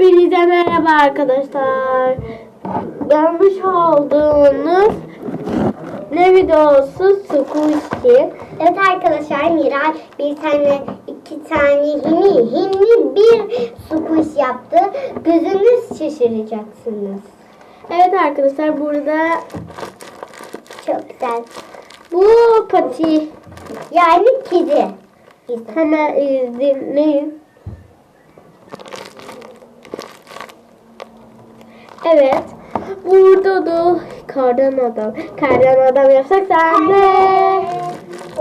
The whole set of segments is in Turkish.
Hepinize merhaba arkadaşlar. Görmüş olduğunuz ne videosu Squishy. Evet arkadaşlar Miray bir tane iki tane hini hini bir sukuş yaptı. Gözünüz şaşıracaksınız. Evet arkadaşlar burada Çok güzel. bu pati Yani kedi. hemen izleyin. Evet. Burada da kardan adam. Kardan adam yapsak sen de.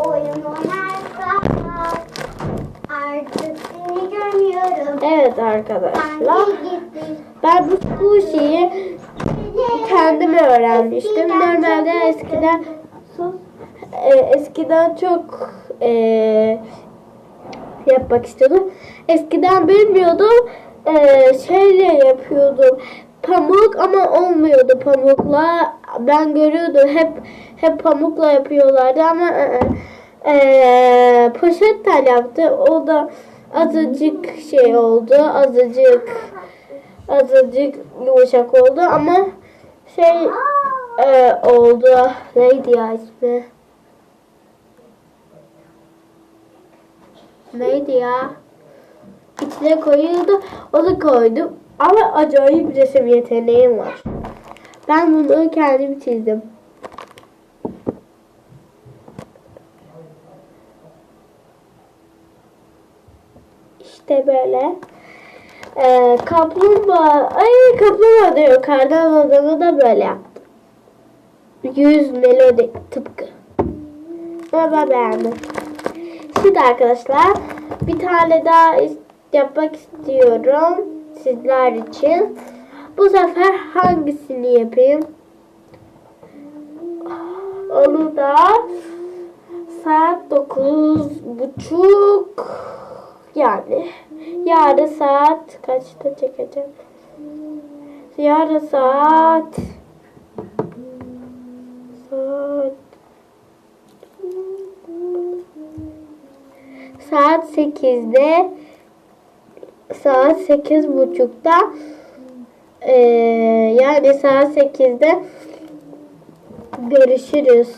Oyun oynarsak artık seni görmüyorum. Evet arkadaşlar. Ben bu Squishy'yi kendim öğrenmiştim. Normalde eskiden e, eskiden çok e, yapmak istiyordum. Eskiden bilmiyordum. E, şeyle yapıyordum. Pamuk ama olmuyordu pamukla. Ben görüyordum hep hep pamukla yapıyorlardı ama e, e, poşetten yaptı. O da azıcık şey oldu. Azıcık azıcık yumuşak oldu ama şey e, oldu. Neydi ya ismi? Neydi ya? İçine koyuyordu. Onu koydum. Ama acayip resim yeteneğim var. Ben bunu kendim çizdim. İşte böyle. Ee, kaplumbağa, ay kaplumbağa diyor. Kardan adamı da böyle yaptım. Yüz melodi tıpkı. Ama ben beğendim. Şimdi arkadaşlar bir tane daha yapmak istiyorum sizler için. Bu sefer hangisini yapayım? Onu da saat dokuz buçuk yani yarın saat kaçta çekeceğim? Yarın saat saat saat 8'de saat sekiz buçukta eee, yani saat 8'de görüşürüz.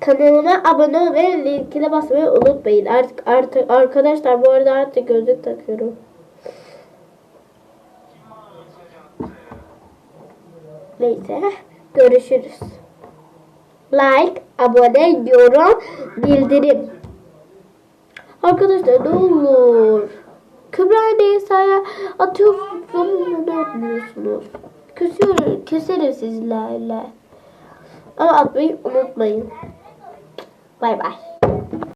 Kanalıma abone olmayı, linkine basmayı unutmayın. Artık, artık arkadaşlar bu arada artık gözlük takıyorum. Neyse görüşürüz. Like, abone, yorum, bildirim. Arkadaşlar ne olur. Atıyorsunuz ne atmıyorsunuz. Kesiyorum, keserim sizlerle. Ama atmayı unutmayın. Bay bay.